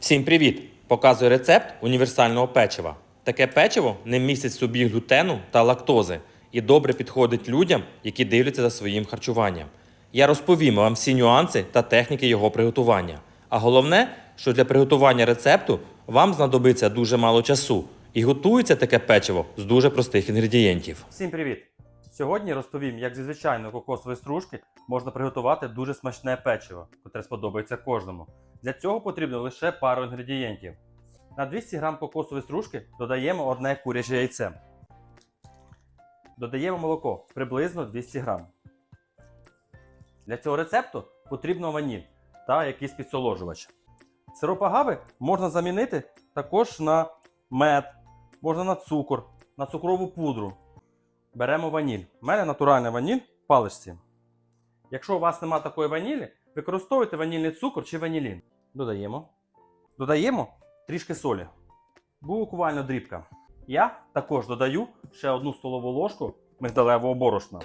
Всім привіт! Показую рецепт універсального печива. Таке печиво не містить в собі глютену та лактози і добре підходить людям, які дивляться за своїм харчуванням. Я розповім вам всі нюанси та техніки його приготування. А головне, що для приготування рецепту вам знадобиться дуже мало часу, і готується таке печиво з дуже простих інгредієнтів. Всім привіт! Сьогодні розповім, як зі звичайної кокосової стружки можна приготувати дуже смачне печиво, яке сподобається кожному. Для цього потрібно лише пару інгредієнтів. На 200 г кокосової стружки додаємо одне куряче яйце. Додаємо молоко приблизно 200 г. Для цього рецепту потрібно ваніль та якийсь підсоложувач. Сироп агави можна замінити також на мед, можна на цукор, на цукрову пудру. Беремо ваніль. У мене натуральна ваніль в паличці. Якщо у вас немає такої ванілі, використовуйте ванільний цукор чи ванілін. Додаємо. Додаємо трішки солі. Буквально дрібка. Я також додаю ще одну столову ложку мигдалевого борошна.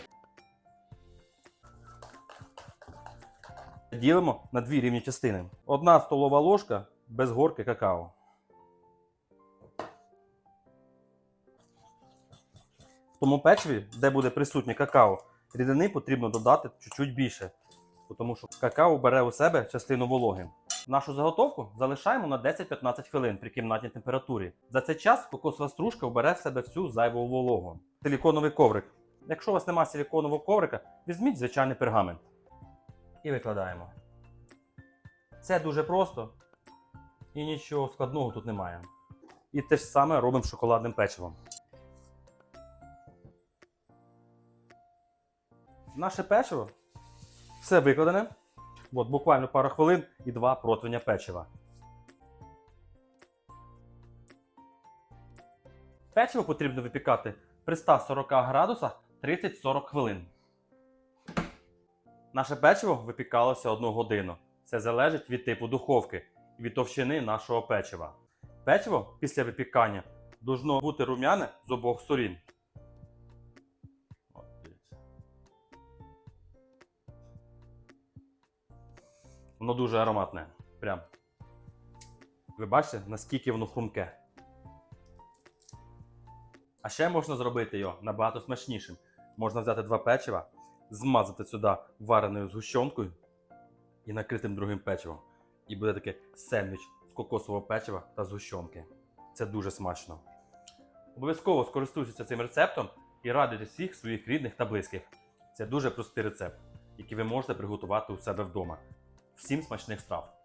Ділимо на дві рівні частини. Одна столова ложка без горки какао. В тому печиві, де буде присутнє какао, рідини потрібно додати чуть-чуть більше, тому що какао бере у себе частину вологи. Нашу заготовку залишаємо на 10-15 хвилин при кімнатній температурі. За цей час кокосова стружка вбере в себе всю зайву вологу. Силіконовий коврик. Якщо у вас немає силіконового коврика, візьміть звичайний пергамент. І викладаємо. Це дуже просто і нічого складного тут немає. І те ж саме робимо шоколадним печивом. Наше печиво все викладене. От, буквально пару хвилин і два противня печива. Печиво потрібно випікати при 140 градусах 30-40 хвилин. Наше печиво випікалося 1 годину. Це залежить від типу духовки і від товщини нашого печива. Печиво після випікання должно бути рум'яне з обох сторін. Воно дуже ароматне. Прям. Ви бачите, наскільки воно хрумке. А ще можна зробити його набагато смачнішим. Можна взяти два печива, змазати сюди вареною згущенкою і накритим другим печивом. І буде таке сендвіч з кокосового печива та згущенки. Це дуже смачно. Обов'язково скористуйтеся цим рецептом і радуйте всіх своїх рідних та близьких. Це дуже простий рецепт, який ви можете приготувати у себе вдома. Всім смачних страв!